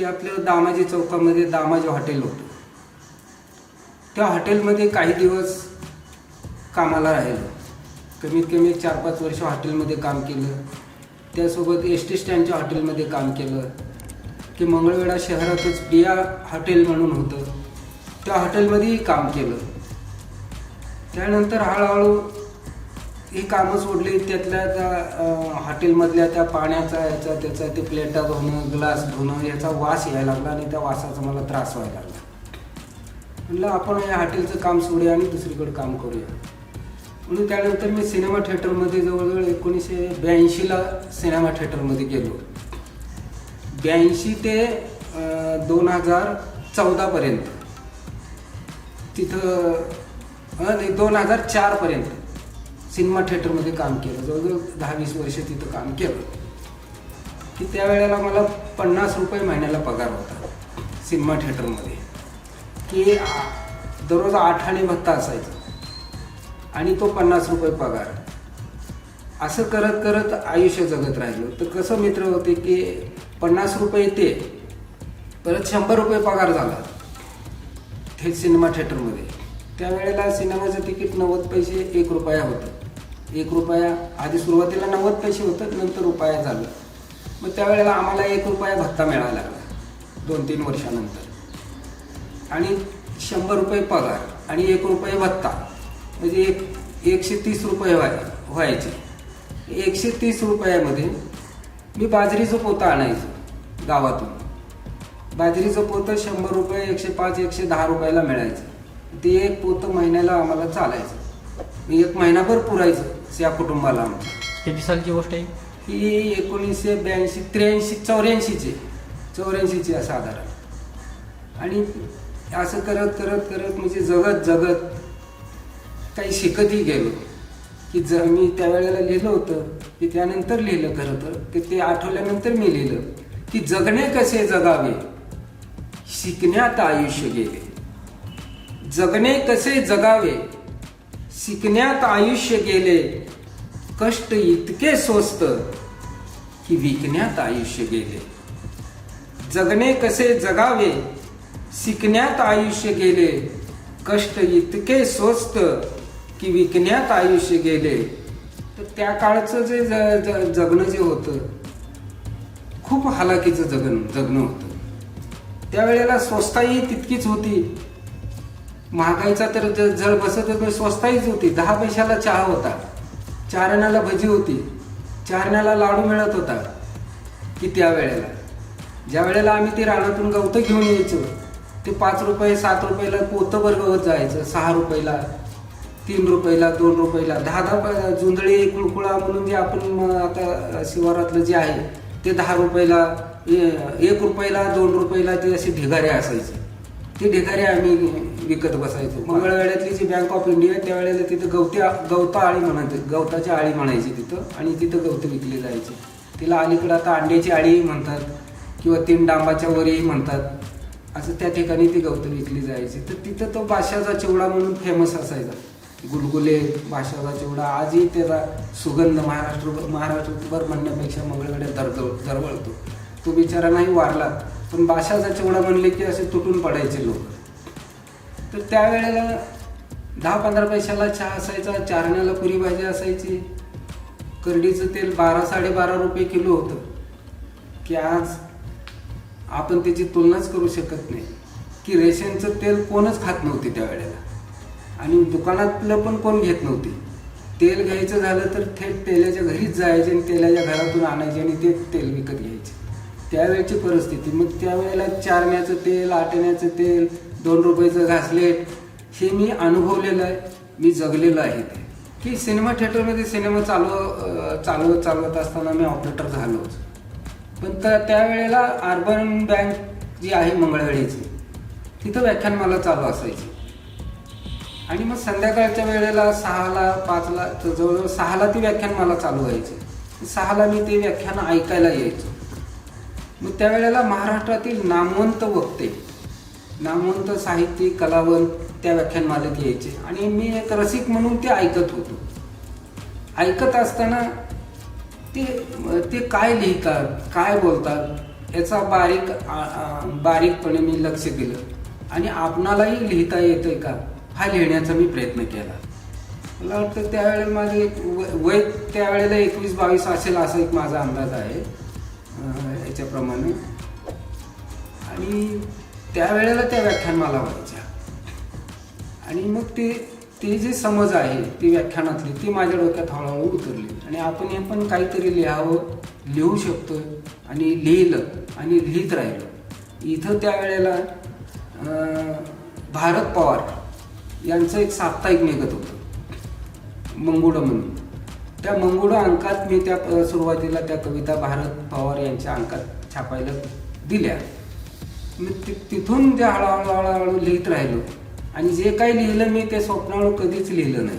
की आपलं दामाजी चौकामध्ये दामाजी हॉटेल होतं. त्या हॉटेलमध्ये काही दिवस कामाला राहिलो. कमीत कमी चार पाच वर्ष हॉटेलमध्ये काम केलं. त्यासोबत एस टी स्टँडच्या हॉटेलमध्ये काम केलं. की मंगळवेढा शहरातच प्रिया हॉटेल म्हणून होतं. त्या हॉटेलमध्येही काम केलं. त्यानंतर हळूहळू ही कामं सोडली त्यातल्या त्या हॉटेलमधल्या त्या पाण्याचा याचा त्याचा ते प्लेटा धुणं ग्लास धुणं याचा वास यायला लागला आणि त्या वासाचा मला त्रास व्हायला लागला. म्हणलं आपण या हॉटेलचं काम सोडूया आणि दुसरीकडे काम करूया. म्हणून त्यानंतर मी सिनेमा थिएटरमध्ये जवळजवळ एकोणीसशे ब्याऐंशीला सिनेमा थिएटरमध्ये गेलो. ब्याऐंशी ते दोन हजार चौदापर्यंत. तिथं नाही दोन हजार चारपर्यंत. सिनेमा थिएटरमध्ये काम केलं. जवळजवळ दहा वीस वर्ष तिथं काम केलं. की त्यावेळेला मला पन्नास रुपये महिन्याला पगार होता सिनेमा थिएटरमध्ये. की दररोज आठ आणि भत्ता असायचा. आणि तो पन्नास रुपये पगार. असं करत करत आयुष्य जगत राहिलो. तर कसं मित्र होते की पन्नास रुपये ते परत शंभर रुपये पगार झाला. थेट सिनेमा थिएटरमध्ये. त्यावेळेला सिनेमाचं तिकीट नव्वद पैसे एक रुपया होतं. एक रुपया आधी सुरुवातीला नव्वद पैसे होतं नंतर रुपया झालं. मग त्यावेळेला आम्हाला एक रुपया भत्ता मिळायला लागला दोन तीन वर्षानंतर. आणि शंभर रुपये पगार आणि एक रुपये भत्ता. म्हणजे एक एकशे तीस रुपये व्हाय व्हायचे. एकशे तीस रुपयामध्ये मी बाजरीचं पोतं आणायचो गावातून बाजरीचं पोतं शंभर रुपये एकशे पाच एकशे दहा रुपयाला मिळायचं. ते एक पोतं महिन्याला आम्हाला चालायचं. मी एक महिनाभर पुरायचं या कुटुंबाला. आमच्या किती सालची गोष्ट आहे? ही एकोणीसशे ब्याऐंशी त्र्याऐंशी चौऱ्याऐंशीचे चौऱ्याऐंशीचे साधारण. आणि असं करत करत करत म्हणजे जगत जगत काही शिकतही गेलो. की ज मी त्यावेळेला लिहिलं होतं की त्यानंतर लिहिलं खरं तर की ते आठवल्यानंतर मी लिहिलं की जगणे कसे जगावे? शिकण्यात आयुष्य गेले. जगणे कसे जगावे? शिकण्यात आयुष्य गेले कष्ट इतके स्वस्त की विकण्यात आयुष्य गेले. जगणे कसे जगावे शिकण्यात आयुष्य गेले कष्ट इतके स्वस्त की विकण्यात आयुष्य गेले. तर त्या काळचं जे ज- जगणं जे होतं खूप हालाकीचं जगण जगणं होतं. त्यावेळेला स्वस्ताही तितकीच होती. महागाईचा तर ज- जळ बसतच नाही स्वस्ताहीच होती. दहा पैशाला चहा होता. चारण्याला भजी होती. चारण्याला लाडू मिळत होता. की त्या वेळेला? ज्या वेळेला आम्ही ते रानातून गवतं घेऊन यायचो ते पाच रुपये सात रुपयाला पोतं बरगवत जायचं. सहा रुपयाला तीन रुपयाला दोन रुपयाला. दहा दहा जुंदळी जुंधळी कुळकुळा म्हणून जे आपण म, आता शिवारातलं जे आहे ते दहा रुपयाला ए- एक रुपयाला दोन रुपयाला ते असे ढिगारे असायचे. ते ढिगारे आम्ही विकत बसायचो. मंगळवेड्यातली जी बँक ऑफ इंडिया त्यावेळेला तिथं गवती गवता आळी म्हणायचे गवताची आळी म्हणायची तिथं आणि तिथं गवतं विकली जायची. तिला अलीकडं आता अंड्याची आळीही म्हणतात किंवा तीन डांबाच्या वरही म्हणतात. असं त्या ठिकाणी ती गवतं विकली जायची. तर तिथं तो बादशाचा चिवडा म्हणून फेमस असायचा. गुलगुले बादशाचा चिवडा आजही त्याचा सुगंध महाराष्ट्र महाराष्ट्रभर म्हणण्यापेक्षा मंगळवेड्यात दरदळ दरवळतो. तो बिचारा नाही वारला पण बादशाचा चिवडा म्हणले की असे तुटून पडायचे लोक. तर त्यावेळेला दहा पंधरा पैशाला चहा असायचा चारण्याला पुरी भाजी असायची. करडीचं तेल बारा साडेबारा रुपये किलो होतं. की आज आपण त्याची तुलनाच करू शकत नाही. की रेशनचं तेल कोणच खात नव्हते त्यावेळेला. आणि दुकानातलं पण कोण घेत नव्हते. तेल घ्यायचं झालं तर थेट तेलाच्या घरीच जायचे आणि तेलाच्या घरातून आणायचे आणि ते तेल विकत घ्यायचे. त्यावेळेची परिस्थिती. मग त्यावेळेला चारण्याचं तेल आटण्याचं तेल दोन रुपयाचं घासलेट हे मी अनुभवलेलं आहे मी जगलेलं आहे ते की सिनेमा थिएटरमध्ये सिनेमा चालव चालवत चालवत असताना मी ऑपरेटर झालोच पण त्या त्यावेळेला अर्बन बँक जी आहे मंगळवेळीची तिथं व्याख्यानमाला चालू असायची. आणि मग संध्याकाळच्या वेळेला सहाला पाचला तर जवळजवळ सहाला ती व्याख्यानमाला चालू व्हायची. सहाला मी ते व्याख्यान ऐकायला यायचो. मग त्यावेळेला महाराष्ट्रातील नामवंत वक्ते नामवंत साहित्यिक कलावंत त्या व्याख्यानमालेत यायचे. आणि मी एक रसिक म्हणून ते ऐकत होतो. ऐकत असताना ते ते काय लिहितात काय बोलतात याचा बारीक बारीकपणे मी लक्ष दिलं आणि आपणालाही लिहिता येतंय का हा लिहिण्याचा मी प्रयत्न केला. मला वाटतं त्यावेळेला माझं एक व- वय त्यावेळेला एकवीस बावीस असेल असा एक माझा अंदाज आहे याच्याप्रमाणे. आणि त्यावेळेला त्या व्याख्यानमाला व्हायच्या आणि मग ते ती जी समज आहे ती व्याख्यानातली ती माझ्या डोक्यात हळूहळू उतरली. आणि आपण हे पण काहीतरी लिहावं लिहू शकतो आणि लिहिलं आणि लिहित राहिलं. इथं त्यावेळेला भारत पवार यांचं एक साप्ताहिक निघत होतं. मंगुडं म्हणून. त्या मंगुडं अंकात मी त्या सुरुवातीला त्या कविता भारत पवार यांच्या अंकात छापायला दिल्या. मी ति- तिथून ते हळूहळू हळूहळू लिहित राहिलो. आणि जे काही लिहिलं मी ते स्वप्नाळू कधीच लिहिलं नाही.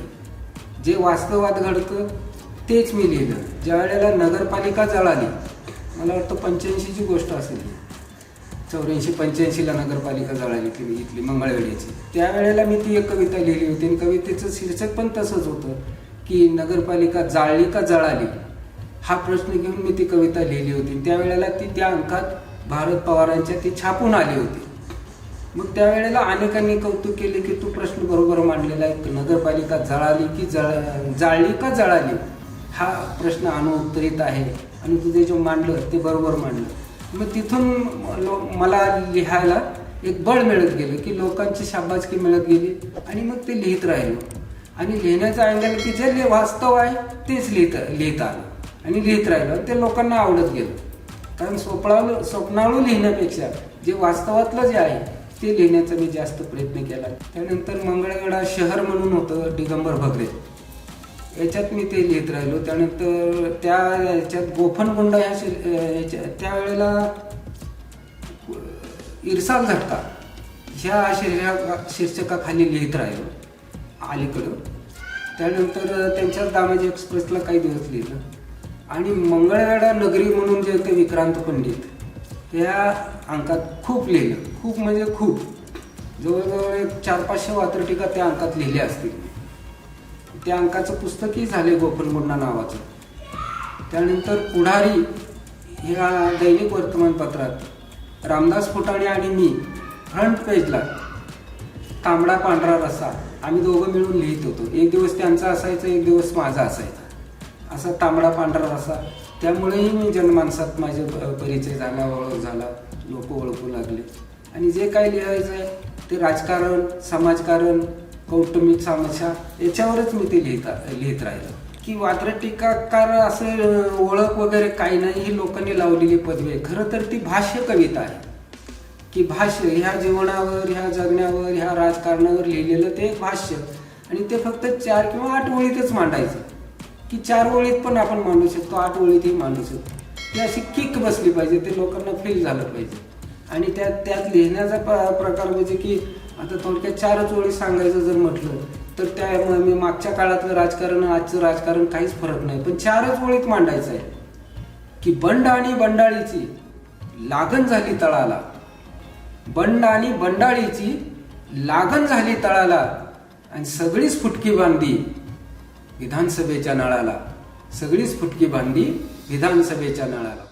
जे वास्तवात घडतं तेच मी लिहिलं. ज्या वेळेला नगरपालिका जळाली मला वाटतं पंच्याऐंशीची गोष्ट असेल चौऱ्याऐंशी पंच्याऐंशीला नगरपालिका जळाली ती इथली मंगळवेळीची त्यावेळेला मी ती एक कविता लिहिली होती. आणि कवितेचं शीर्षक पण तसंच होतं की नगरपालिका जाळली का जळाली? हा प्रश्न घेऊन मी ती कविता लिहिली होती. त्यावेळेला ती त्या अंकात भारत पवारांच्या ती छापून आली होती. मग त्यावेळेला अनेकांनी कौतुक केले की तू प्रश्न बरोबर मांडलेला आहे. नगरपालिका जळाली की जळ जाळली का जळाली? हा प्रश्न अनुत्तरित आहे. आणि तुझे जे मांडलं ते बरोबर मांडलं. मग तिथून लो मला लिहायला एक बळ मिळत गेलं की लोकांची शाबासकी मिळत गेली आणि मग ते लिहित राहिलो. आणि लिहिण्याचा अँगल की जे वास्तव आहे तेच लिहित लिहित आलं. आणि लिहित राहिलं. ते लोकांना आवडत गेलं. कारण स्वप्नाळू स्वप्नाळू लिहिण्यापेक्षा जे वास्तवातलं जे आहे ते लिहिण्याचा मी जास्त प्रयत्न केला. त्यानंतर मंगळगडा शहर म्हणून होतं दिगंबर भगरे. याच्यात मी ते लिहित राहिलो. त्यानंतर त्या याच्यात गोफणकुंड ह्या शिर- याच्या त्यावेळेला इरसाल झटका ह्या शीर्षका शीर्षकाखाली लिहित राहिलो अलीकडं. त्यानंतर त्यांच्याच दामाजी एक्सप्रेसला काही दिवस लिहिलं. आणि मंगळवेढा नगरी म्हणून जे होते विक्रांत पंडित त्या अंकात खूप लिहिलं. खूप म्हणजे खूप. जवळजवळ एक चार पाचशे वात्रटिका त्या अंकात लिहिल्या असतील. त्या अंकाचं पुस्तकही झाले गोपनगुंडा नावाचं. त्यानंतर पुढारी ह्या दैनिक वर्तमानपत्रात रामदास फुटाणे आणि मी फ्रंट पेजला तांबडा पांढरा रस्सा आम्ही दोघं मिळून लिहित होतो. एक दिवस त्यांचा असायचा एक दिवस माझा असायचा. असा तांबडा पांढरा रस्सा. त्यामुळेही मी जनमानसात माझे परिचय झाला ओळख झाला लोक ओळखू लागले. आणि जे काही लिहायचं आहे ते राजकारण समाजकारण कौटुंबिक समस्या याच्यावरच मी ते लिहिता लिहित राहिलो. की वात्र टीकाकार असं ओळख वगैरे काही नाही ही लोकांनी लावलेली पदवी आहे. खरं तर ती भाष्य कविता आहे. की भाष्य ह्या जीवनावर ह्या जगण्यावर ह्या राजकारणावर लिहिलेलं ते एक भाष्य. आणि ते फक्त चार किंवा आठ ओळीतच मांडायचं. की चार ओळीत पण आपण मांडू शकतो आठ ओळीतही मांडू शकतो. ती अशी किक बसली पाहिजे ते लोकांना फील झालं पाहिजे. आणि त्यात त्यात लिहिण्याचा प- प्रकार म्हणजे की आता थोडक्यात चारच ओळी सांगायचं जर म्हटलं तर त्या मी मागच्या काळातलं राजकारण आजचं राजकारण काहीच फरक नाही. पण चारच ओळीत मांडायचं आहे. की बंड आणि बंडाळीची लागण झाली तळाला. बंड आणि बंडाळीची लागण झाली तळाला. आणि सगळीच फुटकी बांधली. विधानसभेच्या नळाला. सगळीच फुटकी बांधली विधानसभेच्या नळाला.